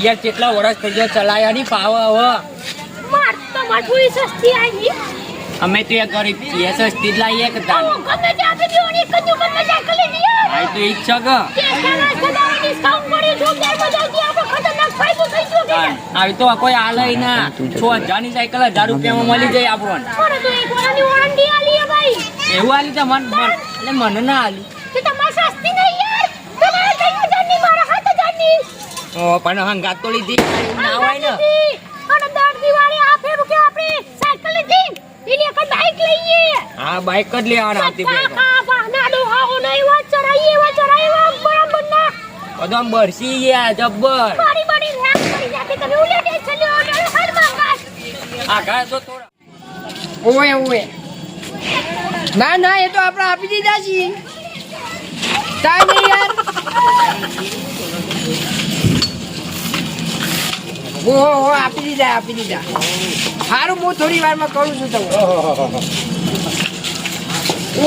યાર કેટલા વર્ષ થઈ ગયા ચલાયા ની પાવ અમે તો ગરીબ છીએ સસ્તી લાવીએ કે તો છે કે તાન. આવી તો કોઈ આલય ના. છ હજારની સાયકલ હજાર રૂપિયામાં મળી જાય આપણને. એવું આલી તો મન એટલે મને ના આલી. પણ હંગાત તો લીધી. ના હોય ને. હા બાઈક જ લેવાના બધો બરસી ગયા જબ્બર. ઓએ ઓએ ના ના એ તો આપણે આપી દીધા છીએ. કાંઈ નહીં યાર. ઓહો હો આપી દીધા આપી દીધા. સારું હું થોડી વારમાં કરું છું તમને.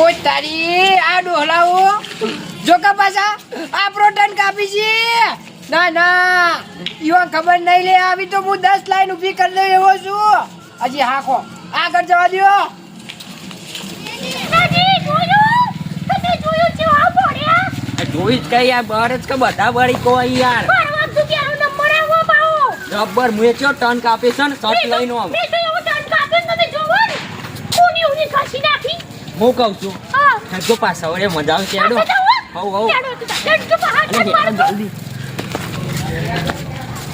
ઓ તારી આ ડોહલાઓ. જો કે પાછા આ પ્રોટન કાપી છે. ના ના. ઈવા ખબર નહીં લે આવી તો હું દસ લાઈન ઊભી કરી દઉં એવો છું. હજી હાખો આગળ જવા દ્યો. જોઈ જ કઈ આ બર જ કે બધા બળી કોઈ યાર. રબર મુએ ચો ટન કાપે છે ને સટ લઈને આમ હું કહું છું તો પાછા વળે મજા આવશે એડો હવ હવ. જલ્દી.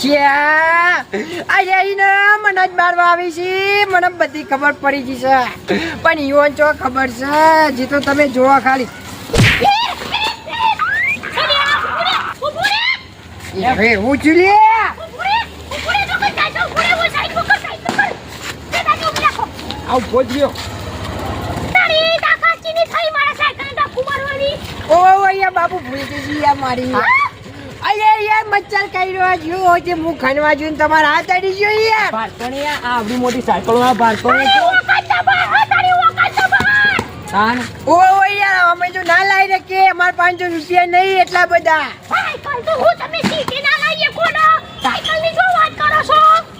શ્યા આજે આઈને મને જ મારવા આવી છે. મને બધી ખબર પડી ગઈ છે. પણ ઈવન ચો ખબર છે? જે તો તમે જોવા ખાલી. હવે હું છું લે? આવ ભોજ્યો ઓ બાબુ ભૂલી ગઈ મારી. અરે યાર મચ્છર કર્યો જો જે હું ખણવા જોઈને તમારે હાથ અડી ગયો યાર. આ આવડી મોટી સાયકલો આ જો ઓ ઓ યાર અમે જો ના લાવી રાખીએ અમાર પાંચસો રૂપિયા નહીં એટલા બધા.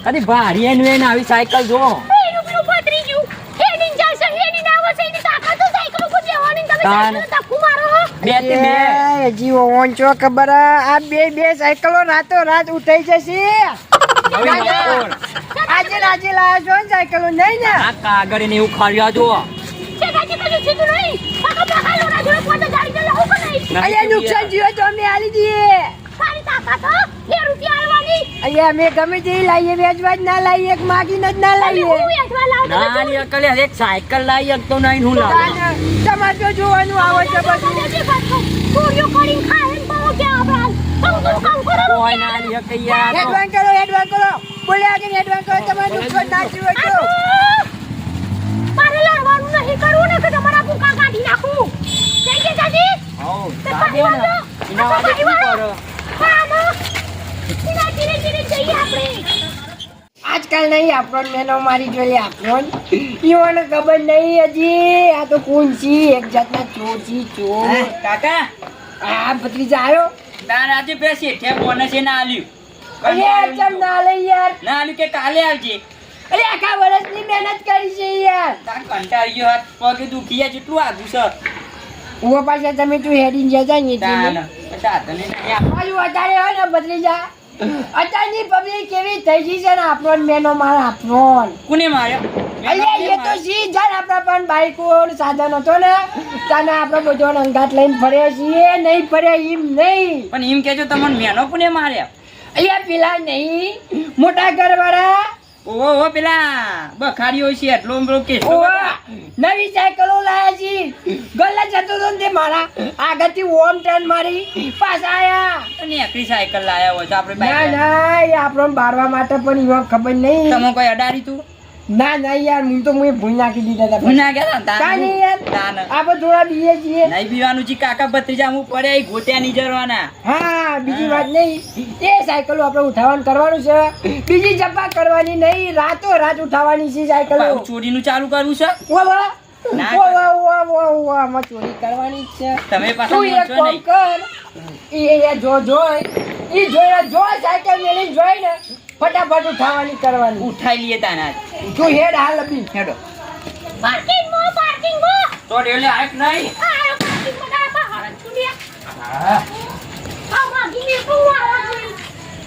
અરે ભારી એન વેન આવી સાયકલ જો. બે તે બે ઓન છો ખબર આ બે બે સાયકલો રાતો રાત ઉઠાઈ જશે. આજે રાજે લાયા છો ને સાયકલો નહીં ને? આ કાગળ ને એવું ખાવ્યા જો નુકસાન થયું તો અમે આલી દઈએ. અહીંયા અમે ગમે તે લાવીએ વેચવા જ ના લાવીએ કે માગીને જ ના લાવીએ ના ની અકલે એક સાયકલ લાવી એક તો નહીં હું લાવું. તમારે તો જોવાનું આવે છે બધું. કોઈ ના યાર. કરો કરો. કરો તમારે નુકસાન ના થયું તો. મારે લડવાનું નહીં કરવું ને કે તમારા કાઢી નાખું જઈ જઈ દાદી હઉ, સાદે ને. એના વાદે શું કરો? ધીરે ધીરે જઈએ આપણે આજકાલ નહીં આપણો મેનો મારી જોઈએ આપણો ઈવોને ખબર નહીં હજી. આ તો કોણ છે એક જાતના ચોર છે ચોર કાકા? આ ભત્રીજા આવ્યો તાર આજે બેસી. ઠે બોનસ ના આલ્યું? અરે ચમ ના લઈ યાર. ના આલ્યું કે કાલે આવજે? અરે આખા વર્ષની મહેનત કરી છે યાર. તાર કંટાળી ગયો હાથ પગે દુખી ગયા જેટલું આગું છે. ઉવા પાછા તમે તું હેડીને જજા ને તાન. પછી હાથને નહીં આપ. વધારે હોય ને ભત્રીજા. અત્યારની પબ્લિક કેવી થઈ ગઈ છે ને આપણો મેનો માર આપણો કોને માર્યો? અલ્યા એ તો સી જાણ આપણા પણ બાઈકો સાધન હતો ને તાને આપણે બધો અંગાત લઈને ફરે છીએ નહીં ફરે એમ નહીં. પણ એમ કેજો તમને મેનો કોને માર્યા? અહીંયા પેલા નહીં મોટા ઘરવાળા ઓહો પેલા બખાડીઓ છે એટલો બધો કેસો નવી સાયકલો લાયા છે. ગલ્લા જતો તો તે મારા આગળથી ઓમ ટર્ન મારી પાછા આયા. નેકરી સાયકલ લાયા હોય તો આપણે ના ના એ આપણને બારવા માટે પણ એવા ખબર નહીં. તમે કોઈ અડાડી તું? ના ના યાર હું તો મુએ ભૂલ નાખી દીધા હતા હું નાખ્યા હતા તા નહીં યાર આપણે થોડા બીએ છીએ. નહીં પીવાનું છે કાકા ભત્રીજા હું પડ્યા ઈ ગોટ્યા નહીં જરવાના. હા બીજી વાત નહીં. એ સાયકલો આપણે ઉઠાવવાનું કરવાનું છે. બીજી જપા કરવાની નહીં રાતો રાત ઉઠાવવાની છે સાયકલો. ચોરીનું ચાલુ કરવું છે? ઓવા વાહ વાહ વાહ વાહ વાહ ચોરી કરવાની છે. તમે પાછા તું એક કામ કર. એ જો જોય. ઈ જોય સાયકલ મેલી જોઈ ને ફટાફટ ઉઠાવવાની કરવાની. ઉઠાઈ લઈએ તાના તું હેડ હાલ અભી. હેડો. પાર્કિંગમાં પાર્કિંગમાં તો ડેલે આક નહીં. આ પાર્કિંગમાં ના બહાર છુડિયા હા. આ માગીને તું આવા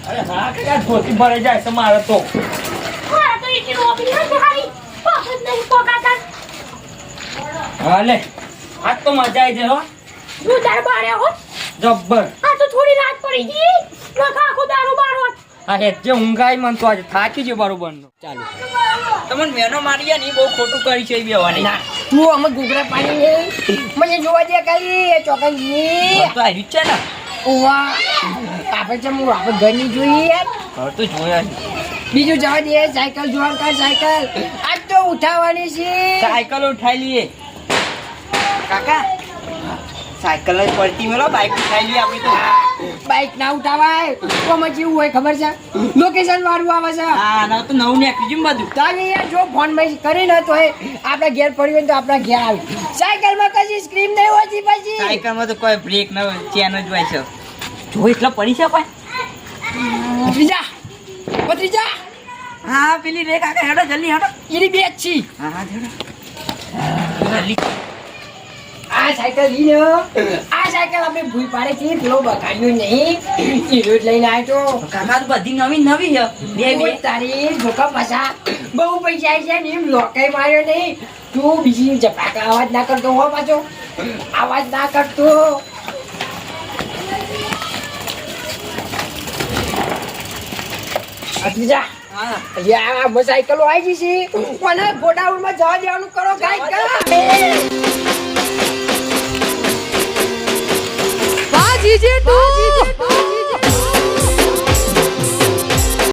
અરે હા કયા ધોતી ભરે જાય છે મારે તો. મારા તો એટલી રોબી નથી હારી પાછળ નહીં પોકાતા હાલે આજ તો મજા આવી જાય હો. હું તાર બારે હો. જબ્બર. આ તો થોડી રાત પડી ગઈ. લખા ખુદારો બારો આ હેજે ઊંઘાઈ મન તો આજે થાકી છે બરોબર નો ચાલો. તમને મેનો મારી ને બહુ ખોટું કરી છે એ બેવાની. ના તું અમે ગુગરા પાણી મને જોવા દે કઈ એ ચોકનજી તો આ જ છે ને. ઓવા આપણે ચમ આપણે ઘરની જોઈએ યાર હવે તો જોયા. બીજું જવા દે સાયકલ જોવા કર સાયકલ. આજ તો ઉઠાવવાની છે. સાયકલ ઉઠાઈ લઈએ. કાકા સાયકલ જ પડતી મેલો બાઇક ઉઠાઈ લઈએ આપણે તો. બાઇક ના ઉઠાવાય? કોમાં જેવું હોય ખબર છે? લોકેશન વાળું આવે છે. હા ના તો નવું નીકળી ગયું બધું. તારે યાર જો ફોનમાં કરી ને તો એ આપણા ઘેર પડ્યું હોય ને તો આપણા ઘેર આવી. સાયકલમાં કશી સ્ક્રીન નહીં હોતી પછી. સાયકલમાં તો કોઈ બ્રેક ન હોય ચેન જ હોય છે. જો એટલા પડી છે કોઈ? પછી જા હા પેલી રે કાકા હેડો જલ્દી હેડો. એની બે જ છી. હા હા જલ્દી. આ સાયકલ લઈને આ સાયકલ આપણે ભૂલ પાડે છે પેલો બગાડ્યો નહીં. હીરો જ લઈને આવ્યો કાકા તો બધી નવી નવી છે. બે બે. તારી જોખમ પાછા. બહુ પૈસા આવી છે ને એમ લોકાઈ માર્યો નહીં. તું બીજી જપાકા અવાજ ના કરતો હો પાછો. અવાજ ના કરતો. ભત્રીજા, હા. અહીંયા આ સાયકલો આવી ગઈ છે. કોને ગોડાઉનમાં જવા દેવાનું કરો કાંઈ 直接突